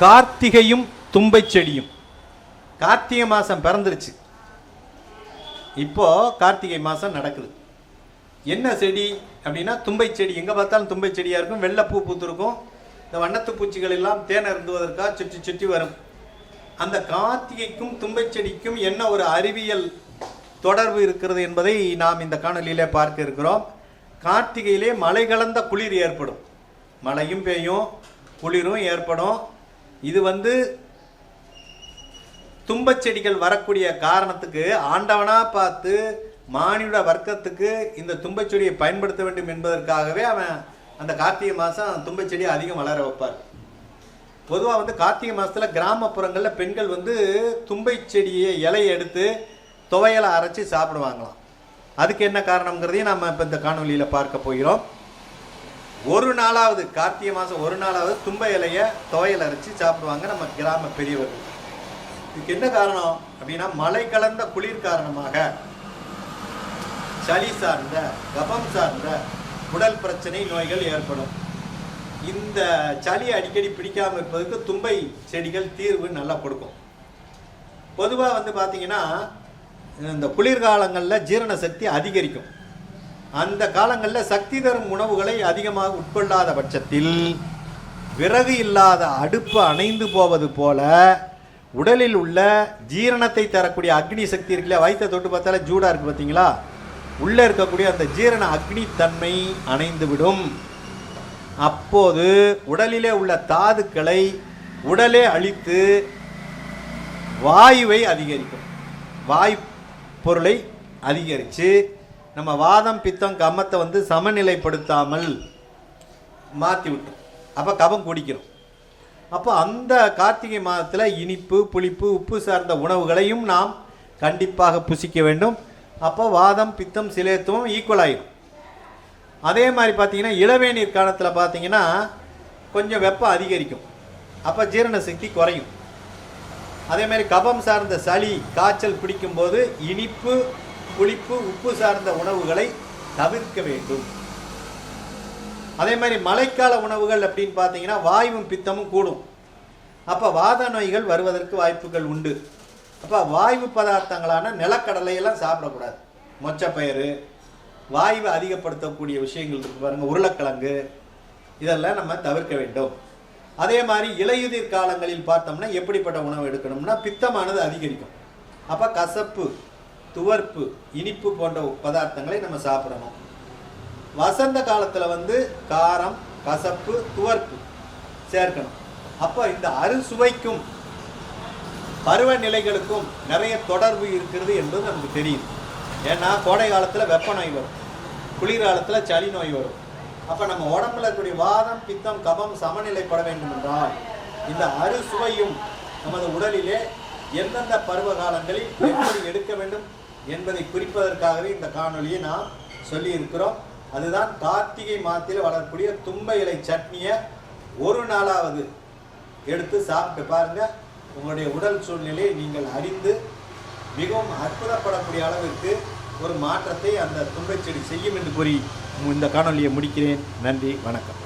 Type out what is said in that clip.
கார்த்திகையும் தும்பை செடியும். கார்த்திகை மாதம் பிறந்துருச்சு. இப்போ கார்த்திகை மாதம் நடக்குது. என்ன செடி அப்படின்னா தும்பை செடி. எங்கே பார்த்தாலும் தும்பை செடியாக இருக்கும். வெள்ளைப்பூ பூத்திருக்கும். இந்த வண்ணத்து பூச்சிகள் எல்லாம் தேனை இருந்துவதற்காக சுற்றி சுற்றி வரும். அந்த கார்த்திகைக்கும் தும்பை செடிக்கும் என்ன ஒரு அறிவியல் தொடர்பு இருக்கிறது என்பதை நாம் இந்த காணொலியிலே பார்க்க இருக்கிறோம். கார்த்திகையிலே மழை கலந்த குளிர் ஏற்படும். மழையும் பெய்யும் குளிரும் ஏற்படும். இது வந்து தும்பச்செடிகள் வரக்கூடிய காரணத்துக்கு ஆண்டவனா பார்த்து மானியோட வர்க்கத்துக்கு இந்த தும்பச்செடியை பயன்படுத்த வேண்டும் என்பதற்காகவே அவன் அந்த கார்த்திகை மாதம் தும்பச் செடியை அதிகம் வளர வைப்பார். பொதுவாக வந்து கார்த்திகை மாதத்தில் கிராமப்புறங்களில் பெண்கள் வந்து தும்பை செடியை இலையை எடுத்து துவையலை அரைச்சி சாப்பிடுவாங்களாம். அதுக்கு என்ன காரணங்கிறதையும் நம்ம இப்போ இந்த காணொலியில் பார்க்க போகிறோம். ஒரு நாளாவது கார்த்திகை மாதம் ஒரு நாளாவது தும்பை இலையை துவையல் அரைச்சி சாப்பிடுவாங்க நம்ம கிராம பெரியவர்கள். இதுக்கு என்ன காரணம் அப்படின்னா மழை கலந்த குளிர் காரணமாக சளி சார்ந்த கபம் சார்ந்த உடல் பிரச்சனை நோய்கள் ஏற்படும். இந்த சளி அடிக்கடி பிடிக்காமல் இருப்பதற்கு தும்பை செடிகள் தீர்வு நல்லா கொடுக்கும். பொதுவாக வந்து பார்த்தீங்கன்னா இந்த குளிர்காலங்களில் ஜீரண சக்தி அதிகரிக்கும். அந்த காலங்களில் சக்தி தரும் உணவுகளை அதிகமாக உட்கொள்ளாத பட்சத்தில் விறகு இல்லாத அடுப்பு அணைந்து போவது போல உடலில் உள்ள ஜீரணத்தை தரக்கூடிய அக்னி சக்தி இருக்குல்ல வயிற்றை தொட்டு பார்த்தாலே ஜூடாக இருக்குது பார்த்தீங்களா? உள்ளே இருக்கக்கூடிய அந்த ஜீரண அக்னி தன்மை அணைந்துவிடும். அப்போது உடலிலே உள்ள தாதுக்களை உடலே அழித்து வாயுவை அதிகரிக்கும். வாய் பொருளை அதிகரித்து நம்ம வாதம் பித்தம் கம்மத்தை வந்து சமநிலைப்படுத்தாமல் மாற்றி விட்டோம் அப்போ கபம் குடிக்கிறோம். அப்போ அந்த கார்த்திகை மாதத்தில் இனிப்பு புளிப்பு உப்பு சார்ந்த உணவுகளையும் நாம் கண்டிப்பாக புசிக்க வேண்டும். அப்போ வாதம் பித்தம் சிலேத்துவம் ஈக்குவல் ஆகிடும் அதே மாதிரி பார்த்தீங்கன்னா இளவேநீர் காலத்தில் பார்த்தீங்கன்னா கொஞ்சம் வெப்பம் அதிகரிக்கும். அப்போ ஜீரண சக்தி குறையும். அதே மாதிரி கபம் சார்ந்த சளி காய்ச்சல் பிடிக்கும்போது இனிப்பு புளிப்பு உப்பு சார்ந்த உணவுகளை தவிர்க்க வேண்டும். அதே மாதிரி மழைக்கால உணவுகள் அப்படின்னு பார்த்தீங்கன்னா வாயுவும் பித்தமும் கூடும். அப்போ வாத நோய்கள் வருவதற்கு வாய்ப்புகள் உண்டு. அப்போ வாயு பதார்த்தங்களான நிலக்கடலையெல்லாம் சாப்பிடக்கூடாது. மொச்சப்பயிறு வாயுவை அதிகப்படுத்தக்கூடிய விஷயங்கள் இருக்கு பாருங்க உருளைக்கிழங்கு இதெல்லாம் நம்ம தவிர்க்க வேண்டும். அதே மாதிரி இலையுதிர் காலங்களில் பார்த்தோம்னா எப்படிப்பட்ட உணவு எடுக்கணும்னா பித்தமானது அதிகரிக்கும். அப்போ கசப்பு துவர்ப்பு இனிப்பு போன்ற பதார்த்தங்களை நம்ம சாப்பிடணும். வசந்த காலத்தில் வந்து காரம் கசப்பு துவர்ப்பு சேர்க்கணும். அப்போ இந்த அறுசுவைக்கும் பருவநிலைகளுக்கும் நிறைய தொடர்பு இருக்கிறது என்பது நமக்கு தெரியும். ஏன்னா கோடை காலத்தில் வெப்ப நோய் வரும். குளிர் காலத்தில் சளி நோய் வரும். அப்போ நம்ம உடம்புல இருக்கக்கூடிய வாதம் பித்தம் கபம் சமநிலைப்பட வேண்டும் என்றால் இந்த அறுசுவையும் நமது உடலிலே எந்தெந்த பருவ காலங்களில் எப்படி எடுக்க வேண்டும் என்பதை குறிப்பதற்காகவே இந்த காணொலியை நாம் சொல்லியிருக்கிறோம். அதுதான் கார்த்திகை மாதத்தில் வளரக்கூடிய தும்ப இலை சட்னியை ஒரு நாளாவது எடுத்து சாப்பிட்டு பாருங்கள் உங்களுடைய உடல் சூழ்நிலையை நீங்கள் அறிந்து மிகவும் அற்புதப்படக்கூடிய அளவிற்கு ஒரு மாற்றத்தை அந்த தும்பை செடி செய்யும் என்று கூறி இந்த காணொலியை முடிக்கிறேன். நன்றி வணக்கம்.